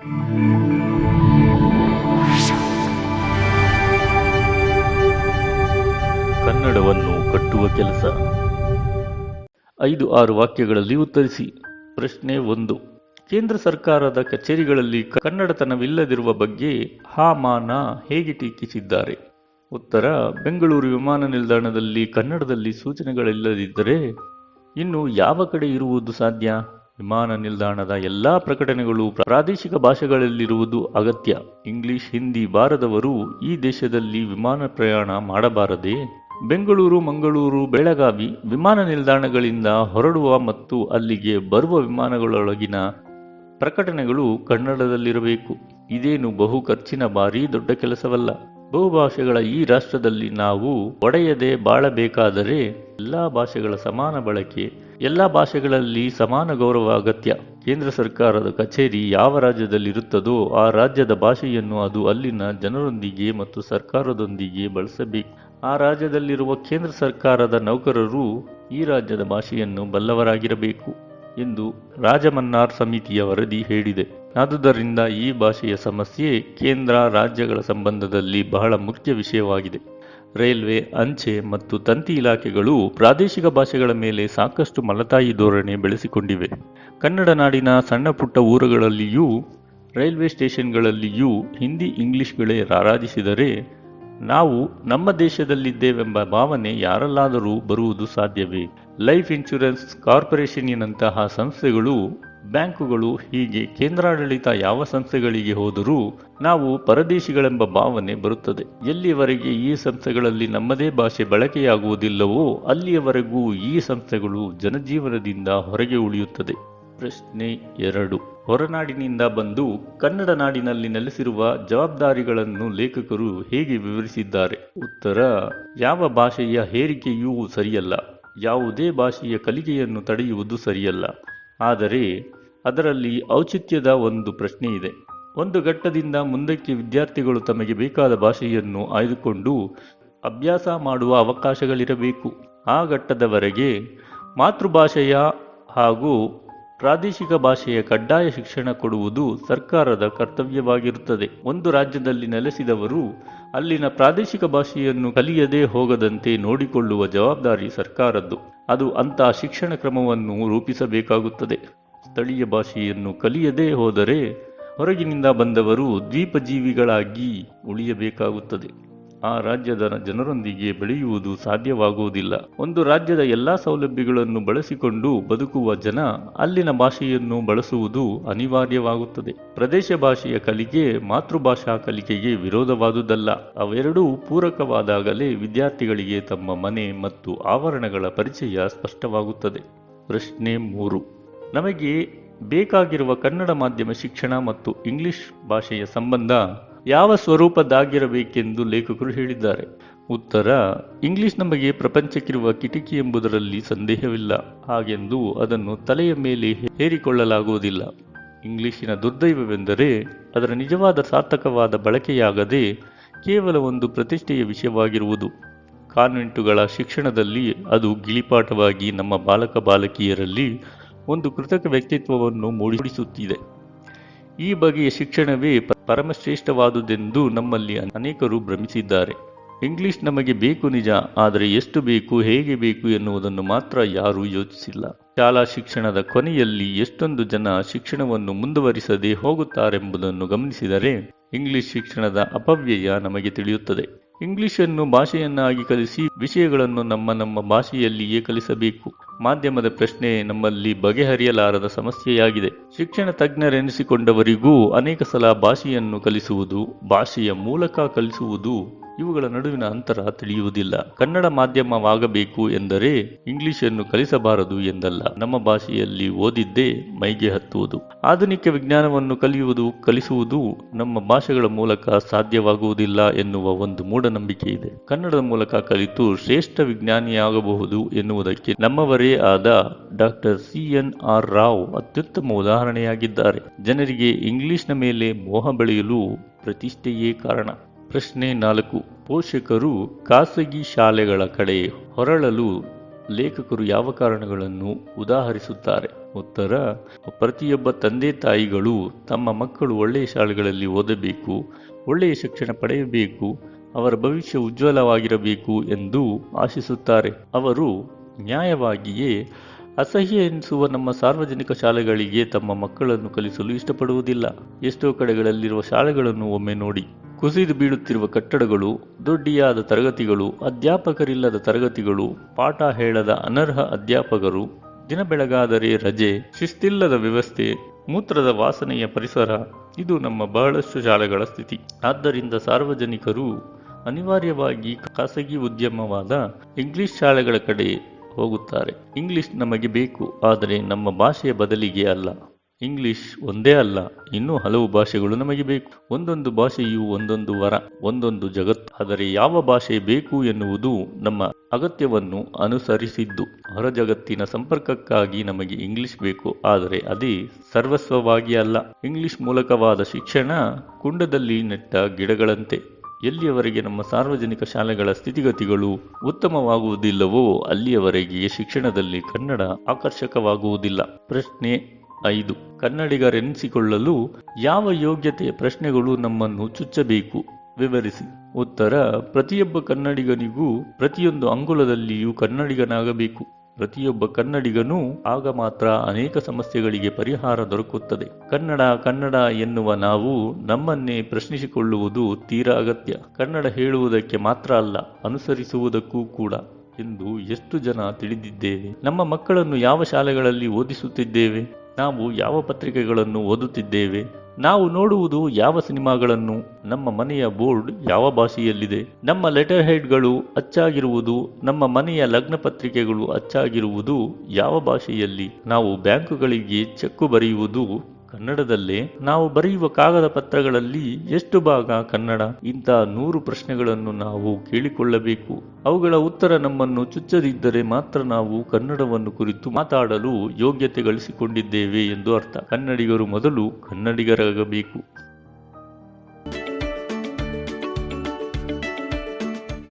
ಕನ್ನಡವನ್ನು ಕಟ್ಟುವ ಕೆಲಸ. ಐದು ಆರು ವಾಕ್ಯಗಳಲ್ಲಿ ಉತ್ತರಿಸಿ. ಪ್ರಶ್ನೆ ಒಂದು. ಕೇಂದ್ರ ಸರ್ಕಾರದ ಕಚೇರಿಗಳಲ್ಲಿ ಕನ್ನಡತನವಿಲ್ಲದಿರುವ ಬಗ್ಗೆ ಹಾಮಾನ ಹೇಗೆ ಟೀಕಿಸಿದ್ದಾರೆ? ಉತ್ತರ. ಬೆಂಗಳೂರು ವಿಮಾನ ನಿಲ್ದಾಣದಲ್ಲಿ ಕನ್ನಡದಲ್ಲಿ ಸೂಚನೆಗಳಿಲ್ಲದಿದ್ದರೆ ಇನ್ನು ಯಾವ ಕಡೆ ಇರುವುದು ಸಾಧ್ಯ? ವಿಮಾನ ನಿಲ್ದಾಣದ ಎಲ್ಲಾ ಪ್ರಕಟಣೆಗಳು ಪ್ರಾದೇಶಿಕ ಭಾಷೆಗಳಲ್ಲಿರುವುದು ಅಗತ್ಯ. ಇಂಗ್ಲಿಷ್, ಹಿಂದಿ ಬಾರದವರು ಈ ದೇಶದಲ್ಲಿ ವಿಮಾನ ಪ್ರಯಾಣ ಮಾಡಬಾರದೆ, ಬೆಂಗಳೂರು, ಮಂಗಳೂರು, ಬೆಳಗಾವಿ ವಿಮಾನ ನಿಲ್ದಾಣಗಳಿಂದ ಹೊರಡುವ ಮತ್ತು ಅಲ್ಲಿಗೆ ಬರುವ ವಿಮಾನಗಳೊಳಗಿನ ಪ್ರಕಟಣೆಗಳು ಕನ್ನಡದಲ್ಲಿರಬೇಕು. ಇದೇನು ಬಹು ಖರ್ಚಿನ ಬಾರಿ ದೊಡ್ಡ ಕೆಲಸವಲ್ಲ. ಬಹುಭಾಷೆಗಳ ಈ ರಾಷ್ಟ್ರದಲ್ಲಿ ನಾವು ಒಡೆಯದೆ ಬಾಳಬೇಕಾದರೆ ಎಲ್ಲ ಭಾಷೆಗಳ ಸಮಾನ ಬಳಕೆ, ಎಲ್ಲ ಭಾಷೆಗಳಲ್ಲಿ ಸಮಾನ ಗೌರವ ಅಗತ್ಯ. ಕೇಂದ್ರ ಸರ್ಕಾರದ ಕಚೇರಿ ಯಾವ ರಾಜ್ಯದಲ್ಲಿರುತ್ತದೋ ಆ ರಾಜ್ಯದ ಭಾಷೆಯನ್ನು ಅದು ಅಲ್ಲಿನ ಜನರೊಂದಿಗೆ ಮತ್ತು ಸರ್ಕಾರದೊಂದಿಗೆ ಬಳಸಬೇಕು. ಆ ರಾಜ್ಯದಲ್ಲಿರುವ ಕೇಂದ್ರ ಸರ್ಕಾರದ ನೌಕರರು ಈ ರಾಜ್ಯದ ಭಾಷೆಯನ್ನು ಬಲ್ಲವರಾಗಿರಬೇಕು. ಎಂದು ರಾಜಮನ್ನಾರ್ ಸಮಿತಿಯ ವರದಿ ಹೇಳಿದೆ. ಆದುದರಿಂದ ಈ ಭಾಷೆಯ ಸಮಸ್ಯೆ ಕೇಂದ್ರ ರಾಜ್ಯಗಳ ಸಂಬಂಧದಲ್ಲಿ ಬಹಳ ಮುಖ್ಯ ವಿಷಯವಾಗಿದೆ. ರೈಲ್ವೆ, ಅಂಚೆ ಮತ್ತು ತಂತಿ ಇಲಾಖೆಗಳು ಪ್ರಾದೇಶಿಕ ಭಾಷೆಗಳ ಮೇಲೆ ಸಾಕಷ್ಟು ಮಲತಾಯಿ ಧೋರಣೆ ಬೆಳೆಸಿಕೊಂಡಿವೆ. ಕನ್ನಡ ನಾಡಿನ ಸಣ್ಣ ಪುಟ್ಟ ಊರುಗಳಲ್ಲಿಯೂ, ರೈಲ್ವೆ ಸ್ಟೇಷನ್ಗಳಲ್ಲಿಯೂ ಹಿಂದಿ ಇಂಗ್ಲಿಷ್ಗಳೇ ರಾರಾಜಿಸಿದರೆ ನಾವು ನಮ್ಮ ದೇಶದಲ್ಲಿದ್ದೇವೆಂಬ ಭಾವನೆ ಯಾರಲ್ಲಾದರೂ ಬರುವುದು ಸಾಧ್ಯವೇ? ಲೈಫ್ ಇನ್ಶೂರೆನ್ಸ್ ಕಾರ್ಪೊರೇಷನ್ನಿನಂತಹ ಸಂಸ್ಥೆಗಳು, ಬ್ಯಾಂಕುಗಳು ಹೀಗೆ ಕೇಂದ್ರಾಡಳಿತ ಯಾವ ಸಂಸ್ಥೆಗಳಿಗೆ ಹೋದರೂ ನಾವು ಪರದೇಶಿಗಳೆಂಬ ಭಾವನೆ ಬರುತ್ತದೆ. ಎಲ್ಲಿಯವರೆಗೆ ಈ ಸಂಸ್ಥೆಗಳಲ್ಲಿ ನಮ್ಮದೇ ಭಾಷೆ ಬಳಕೆಯಾಗುವುದಿಲ್ಲವೋ ಅಲ್ಲಿಯವರೆಗೂ ಈ ಸಂಸ್ಥೆಗಳು ಜನಜೀವನದಿಂದ ಹೊರಗೆ ಉಳಿಯುತ್ತದೆ. ಪ್ರಶ್ನೆ ಎರಡು. ಹೊರನಾಡಿನಿಂದ ಬಂದು ಕನ್ನಡ ನಾಡಿನಲ್ಲಿ ನೆಲೆಸಿರುವ ಜವಾಬ್ದಾರಿಗಳನ್ನು ಲೇಖಕರು ಹೇಗೆ ವಿವರಿಸಿದ್ದಾರೆ? ಉತ್ತರ, ಯಾವ ಭಾಷೆಯ ಹೇರಿಕೆಯೂ ಸರಿಯಲ್ಲ. ಯಾವುದೇ ಭಾಷೆಯ ಕಲಿಕೆಯನ್ನು ತಡೆಯುವುದು ಸರಿಯಲ್ಲ. ಆದರೆ, ಅದರಲ್ಲಿ ಔಚಿತ್ಯದ ಒಂದು ಪ್ರಶ್ನೆ ಇದೆ. ಒಂದು ಘಟ್ಟದಿಂದ ಮುಂದಕ್ಕೆ ವಿದ್ಯಾರ್ಥಿಗಳು ತಮಗೆ ಬೇಕಾದ ಭಾಷೆಯನ್ನು ಆಯ್ದುಕೊಂಡು ಅಭ್ಯಾಸ ಮಾಡುವ ಅವಕಾಶಗಳಿರಬೇಕು. ಆ ಘಟ್ಟದವರೆಗೆ ಮಾತೃಭಾಷೆಯ ಹಾಗೂ ಪ್ರಾದೇಶಿಕ ಭಾಷೆಯ ಕಡ್ಡಾಯ ಶಿಕ್ಷಣ ಕೊಡುವುದು ಸರ್ಕಾರದ ಕರ್ತವ್ಯವಾಗಿರುತ್ತದೆ. ಒಂದು ರಾಜ್ಯದಲ್ಲಿ ನೆಲೆಸಿದವರು ಅಲ್ಲಿನ ಪ್ರಾದೇಶಿಕ ಭಾಷೆಯನ್ನು ಕಲಿಯದೇ ಹೋಗದಂತೆ ನೋಡಿಕೊಳ್ಳುವ ಜವಾಬ್ದಾರಿ ಸರ್ಕಾರದ್ದು. ಅದು ಅಂತಹ ಶಿಕ್ಷಣ ಕ್ರಮವನ್ನು ರೂಪಿಸಬೇಕಾಗುತ್ತದೆ. ಸ್ಥಳೀಯ ಭಾಷೆಯನ್ನು ಕಲಿಯದೇ ಹೋದರೆ ಹೊರಗಿನಿಂದ ಬಂದವರು ದ್ವೀಪಜೀವಿಗಳಾಗಿ ಉಳಿಯಬೇಕಾಗುತ್ತದೆ. ಆ ರಾಜ್ಯದ ಜನರೊಂದಿಗೆ ಬೆಳೆಯುವುದು ಸಾಧ್ಯವಾಗುವುದಿಲ್ಲ. ಒಂದು ರಾಜ್ಯದ ಎಲ್ಲಾ ಸೌಲಭ್ಯಗಳನ್ನು ಬಳಸಿಕೊಂಡು ಬದುಕುವ ಜನ ಅಲ್ಲಿನ ಭಾಷೆಯನ್ನು ಬಳಸುವುದು ಅನಿವಾರ್ಯವಾಗುತ್ತದೆ. ಪ್ರದೇಶ ಭಾಷೆಯ ಕಲಿಕೆ ಮಾತೃಭಾಷಾ ಕಲಿಕೆಗೆ ವಿರೋಧವಾದುದಲ್ಲ. ಅವೆರಡೂ ಪೂರಕವಾದಾಗಲೇ ವಿದ್ಯಾರ್ಥಿಗಳಿಗೆ ತಮ್ಮ ಮನೆ ಮತ್ತು ಆವರಣಗಳ ಪರಿಚಯ ಸ್ಪಷ್ಟವಾಗುತ್ತದೆ. ಪ್ರಶ್ನೆ ಮೂರು. ನಮಗೆ ಬೇಕಾಗಿರುವ ಕನ್ನಡ ಮಾಧ್ಯಮ ಶಿಕ್ಷಣ ಮತ್ತು ಇಂಗ್ಲಿಷ್ ಭಾಷೆಯ ಸಂಬಂಧ ಯಾವ ಸ್ವರೂಪದ್ದಾಗಿರಬೇಕೆಂದು ಲೇಖಕರು ಹೇಳಿದ್ದಾರೆ. ಉತ್ತರ, ಇಂಗ್ಲಿಷ್ ನಮಗೆ ಪ್ರಪಂಚಕ್ಕಿರುವ ಕಿಟಕಿ ಎಂಬುದರಲ್ಲಿ ಸಂದೇಹವಿಲ್ಲ. ಹಾಗೆಂದು ಅದನ್ನು ತಲೆಯ ಮೇಲೆ ಹೇರಿಕೊಳ್ಳಲಾಗುವುದಿಲ್ಲ. ಇಂಗ್ಲಿಶಿನ ದುರ್ದೈವವೆಂದರೆ ಅದರ ನಿಜವಾದ ಸಾರ್ಥಕವಾದ ಬಳಕೆಯಾಗದೆ ಕೇವಲ ಒಂದು ಪ್ರತಿಷ್ಠೆಯ ವಿಷಯವಾಗಿರುವುದು. ಕಾನ್ವೆಂಟುಗಳ ಶಿಕ್ಷಣದಲ್ಲಿ ಅದು ಗಿಳಿಪಾಠವಾಗಿ ನಮ್ಮ ಬಾಲಕ ಬಾಲಕಿಯರಲ್ಲಿ ಒಂದು ಕೃತಕ ವ್ಯಕ್ತಿತ್ವವನ್ನು ಮೂಡಿಸುತ್ತಿದೆ. ಈ ಬಗೆಯ ಶಿಕ್ಷಣವೇ ಪರಮಶ್ರೇಷ್ಠವಾದುದೆಂದು ನಮ್ಮಲ್ಲಿ ಅನೇಕರು ಭ್ರಮಿಸಿದ್ದಾರೆ. ಇಂಗ್ಲಿಷ್ ನಮಗೆ ಬೇಕು ನಿಜ, ಆದರೆ ಎಷ್ಟು ಬೇಕು, ಹೇಗೆ ಬೇಕು ಎನ್ನುವುದನ್ನು ಮಾತ್ರ ಯಾರೂ ಯೋಚಿಸಿಲ್ಲ. ಶಾಲಾ ಶಿಕ್ಷಣದ ಕೊನೆಯಲ್ಲಿ ಎಷ್ಟೊಂದು ಜನ ಶಿಕ್ಷಣವನ್ನು ಮುಂದುವರಿಸದೆ ಹೋಗುತ್ತಾರೆಂಬುದನ್ನು ಗಮನಿಸಿದರೆ ಇಂಗ್ಲಿಷ್ ಶಿಕ್ಷಣದ ಅಪವ್ಯಯ ನಮಗೆ ತಿಳಿಯುತ್ತದೆ. ಇಂಗ್ಲಿಷನ್ನು ಭಾಷೆಯನ್ನಾಗಿ ಕಲಿಸಿ ವಿಷಯಗಳನ್ನು ನಮ್ಮ ನಮ್ಮ ಭಾಷೆಯಲ್ಲಿಯೇ ಕಲಿಸಬೇಕು. ಮಾಧ್ಯಮದ ಪ್ರಶ್ನೆ ನಮ್ಮಲ್ಲಿ ಬಗೆಹರಿಯಲಾರದ ಸಮಸ್ಯೆಯಾಗಿದೆ. ಶಿಕ್ಷಣ ತಜ್ಞರೆನಿಸಿಕೊಂಡವರಿಗೂ ಅನೇಕ ಸಲ ಭಾಷೆಯನ್ನು ಕಲಿಸುವುದು ಭಾಷೆಯ ಮೂಲಕ ಕಲಿಸುವುದು ಇವುಗಳ ನಡುವಿನ ಅಂತರ ತಿಳಿಯುವುದಿಲ್ಲ. ಕನ್ನಡ ಮಾಧ್ಯಮವಾಗಬೇಕು ಎಂದರೆ ಇಂಗ್ಲಿಷ್ ಅನ್ನು ಕಲಿಸಬಾರದು ಎಂದಲ್ಲ. ನಮ್ಮ ಭಾಷೆಯಲ್ಲಿ ಓದಿದ್ದೇ ಮೈಗೆ ಹತ್ತುವುದು. ಆಧುನಿಕ ವಿಜ್ಞಾನವನ್ನು ಕಲಿಯುವುದು, ಕಲಿಸುವುದು ನಮ್ಮ ಭಾಷೆಗಳ ಮೂಲಕ ಸಾಧ್ಯವಾಗುವುದಿಲ್ಲ ಎನ್ನುವ ಒಂದು ಮೂಢನಂಬಿಕೆ ಇದೆ. ಕನ್ನಡದ ಮೂಲಕ ಕಲಿತು ಶ್ರೇಷ್ಠ ವಿಜ್ಞಾನಿಯಾಗಬಹುದು ಎನ್ನುವುದಕ್ಕೆ ನಮ್ಮವರೇ ಆದ doctor C N R Rao ಅತ್ಯುತ್ತಮ ಉದಾಹರಣೆಯಾಗಿದ್ದಾರೆ. ಜನರಿಗೆ ಇಂಗ್ಲಿಷ್ನ ಮೇಲೆ ಮೋಹ ಬೆಳೆಯಲು ಪ್ರತಿಷ್ಠೆಯೇ ಕಾರಣ. ಪ್ರಶ್ನೆ ನಾಲ್ಕು. ಪೋಷಕರು ಖಾಸಗಿ ಶಾಲೆಗಳ ಕಡೆ ಹೊರಳಲು ಲೇಖಕರು ಯಾವ ಕಾರಣಗಳನ್ನು ಉದಾಹರಿಸುತ್ತಾರೆ? ಉತ್ತರ, ಪ್ರತಿಯೊಬ್ಬ ತಂದೆ ತಾಯಿಗಳು ತಮ್ಮ ಮಕ್ಕಳು ಒಳ್ಳೆಯ ಶಾಲೆಗಳಲ್ಲಿ ಓದಬೇಕು, ಒಳ್ಳೆಯ ಶಿಕ್ಷಣ ಪಡೆಯಬೇಕು, ಅವರ ಭವಿಷ್ಯ ಉಜ್ವಲವಾಗಿರಬೇಕು ಎಂದು ಆಶಿಸುತ್ತಾರೆ. ಅವರು ನ್ಯಾಯವಾಗಿಯೇ ಅಸಹ್ಯ ಎನಿಸುವ ನಮ್ಮ ಸಾರ್ವಜನಿಕ ಶಾಲೆಗಳಿಗೆ ತಮ್ಮ ಮಕ್ಕಳನ್ನು ಕಲಿಸಲು ಇಷ್ಟಪಡುವುದಿಲ್ಲ. ಎಷ್ಟೋ ಕಡೆಗಳಲ್ಲಿರುವ ಶಾಲೆಗಳನ್ನು ಒಮ್ಮೆ ನೋಡಿ ಕುಸಿದು ಬೀಳುತ್ತಿರುವ ಕಟ್ಟಡಗಳು, ದೊಡ್ಡಿಯಾದ ತರಗತಿಗಳು, ಅಧ್ಯಾಪಕರಿಲ್ಲದ ತರಗತಿಗಳು, ಪಾಠ ಹೇಳದ ಅನರ್ಹ ಅಧ್ಯಾಪಕರು, ದಿನ ಬೆಳಗಾದರೆ ರಜೆ, ಶಿಸ್ತಿಲ್ಲದ ವ್ಯವಸ್ಥೆ, ಮೂತ್ರದ ವಾಸನೆಯ ಪರಿಸರ, ಇದು ನಮ್ಮ ಬಹಳಷ್ಟು ಶಾಲೆಗಳ ಸ್ಥಿತಿ. ಆದ್ದರಿಂದ ಸಾರ್ವಜನಿಕರು ಅನಿವಾರ್ಯವಾಗಿ ಖಾಸಗಿ ಉದ್ಯಮವಾದ ಇಂಗ್ಲಿಷ್ ಶಾಲೆಗಳ ಕಡೆ ಹೋಗುತ್ತಾರೆ. ಇಂಗ್ಲಿಷ್ ನಮಗೆ ಬೇಕು, ಆದರೆ ನಮ್ಮ ಭಾಷೆಯ ಬದಲಿಗೆ ಅಲ್ಲ. ಇಂಗ್ಲಿಷ್ ಒಂದೇ ಅಲ್ಲ, ಇನ್ನೂ ಹಲವು ಭಾಷೆಗಳು ನಮಗೆ ಬೇಕು. ಒಂದೊಂದು ಭಾಷೆಯು ಒಂದೊಂದು ವರ, ಒಂದೊಂದು ಜಗತ್ತು. ಆದರೆ ಯಾವ ಭಾಷೆ ಬೇಕು ಎನ್ನುವುದು ನಮ್ಮ ಅಗತ್ಯವನ್ನು ಅನುಸರಿಸಿದ್ದು. ಹೊರ ಜಗತ್ತಿನ ಸಂಪರ್ಕಕ್ಕಾಗಿ ನಮಗೆ ಇಂಗ್ಲಿಷ್ ಬೇಕು, ಆದರೆ ಅದೇ ಸರ್ವಸ್ವವಾಗಿ ಅಲ್ಲ. ಇಂಗ್ಲಿಷ್ ಮೂಲಕವಾದ ಶಿಕ್ಷಣ ಕುಂಡದಲ್ಲಿ ನೆಟ್ಟ ಗಿಡಗಳಂತೆ. ಎಲ್ಲಿಯವರೆಗೆ ನಮ್ಮ ಸಾರ್ವಜನಿಕ ಶಾಲೆಗಳ ಸ್ಥಿತಿಗತಿಗಳು ಉತ್ತಮವಾಗುವುದಿಲ್ಲವೋ ಅಲ್ಲಿಯವರೆಗೆ ಶಿಕ್ಷಣದಲ್ಲಿ ಕನ್ನಡ ಆಕರ್ಷಕವಾಗುವುದಿಲ್ಲ. ಪ್ರಶ್ನೆ ಐದು. ಕನ್ನಡಿಗರೆನಿಸಿಕೊಳ್ಳಲು ಯಾವ ಯೋಗ್ಯತೆಯ ಪ್ರಶ್ನೆಗಳು ನಮ್ಮನ್ನು ಚುಚ್ಚಬೇಕು? ವಿವರಿಸಿ. ಉತ್ತರ, ಪ್ರತಿಯೊಬ್ಬ ಕನ್ನಡಿಗನಿಗೂ ಪ್ರತಿಯೊಂದು ಅಂಗುಲದಲ್ಲಿಯೂ ಕನ್ನಡಿಗನಾಗಬೇಕು. ಪ್ರತಿಯೊಬ್ಬ ಕನ್ನಡಿಗನೂ ಆಗ ಮಾತ್ರ ಅನೇಕ ಸಮಸ್ಯೆಗಳಿಗೆ ಪರಿಹಾರ ದೊರಕುತ್ತದೆ. ಕನ್ನಡ ಕನ್ನಡ ಎನ್ನುವ ನಾವು ನಮ್ಮನ್ನೇ ಪ್ರಶ್ನಿಸಿಕೊಳ್ಳುವುದು ತೀರಾ ಅಗತ್ಯ. ಕನ್ನಡ ಹೇಳುವುದಕ್ಕೆ ಮಾತ್ರ ಅಲ್ಲ, ಅನುಸರಿಸುವುದಕ್ಕೂ ಕೂಡ ಎಂದು ಎಷ್ಟು ಜನ ತಿಳಿದಿದ್ದೇವೆ? ನಮ್ಮ ಮಕ್ಕಳನ್ನು ಯಾವ ಶಾಲೆಗಳಲ್ಲಿ ಓದಿಸುತ್ತಿದ್ದೇವೆ? ನಾವು ಯಾವ ಪತ್ರಿಕೆಗಳನ್ನು ಓದುತ್ತಿದ್ದೇವೆ? ನಾವು ನೋಡುವುದು ಯಾವ ಸಿನಿಮಾಗಳನ್ನು? ನಮ್ಮ ಮನೆಯ ಬೋರ್ಡ್ ಯಾವ ಭಾಷೆಯಲ್ಲಿದೆ? ನಮ್ಮ ಲೆಟರ್ ಹೆಡ್ಗಳು ಅಚ್ಚಾಗಿರುವುದು, ನಮ್ಮ ಮನೆಯ ಲಗ್ನ ಪತ್ರಿಕೆಗಳು ಅಚ್ಚಾಗಿರುವುದು ಯಾವ ಭಾಷೆಯಲ್ಲಿ? ನಾವು ಬ್ಯಾಂಕುಗಳಿಗೆ ಚೆಕ್ಕು ಬರೆಯುವುದು ಕನ್ನಡದಲ್ಲೇ ನಾವು ಬರೆಯುವ ಕಾಗದ ಪತ್ರಗಳಲ್ಲಿ ಎಷ್ಟು ಭಾಗ ಕನ್ನಡ? ಇಂಥ ನೂರು ಪ್ರಶ್ನೆಗಳನ್ನು ನಾವು ಕೇಳಿಕೊಳ್ಳಬೇಕು. ಅವುಗಳ ಉತ್ತರ ನಮ್ಮನ್ನು ಚುಚ್ಚದಿದ್ದರೆ ಮಾತ್ರ ನಾವು ಕನ್ನಡವನ್ನು ಕುರಿತು ಮಾತಾಡಲು ಯೋಗ್ಯತೆ ಗಳಿಸಿಕೊಂಡಿದ್ದೇವೆ ಎಂದು ಅರ್ಥ. ಕನ್ನಡಿಗರು ಮೊದಲು ಕನ್ನಡಿಗರಾಗಬೇಕು.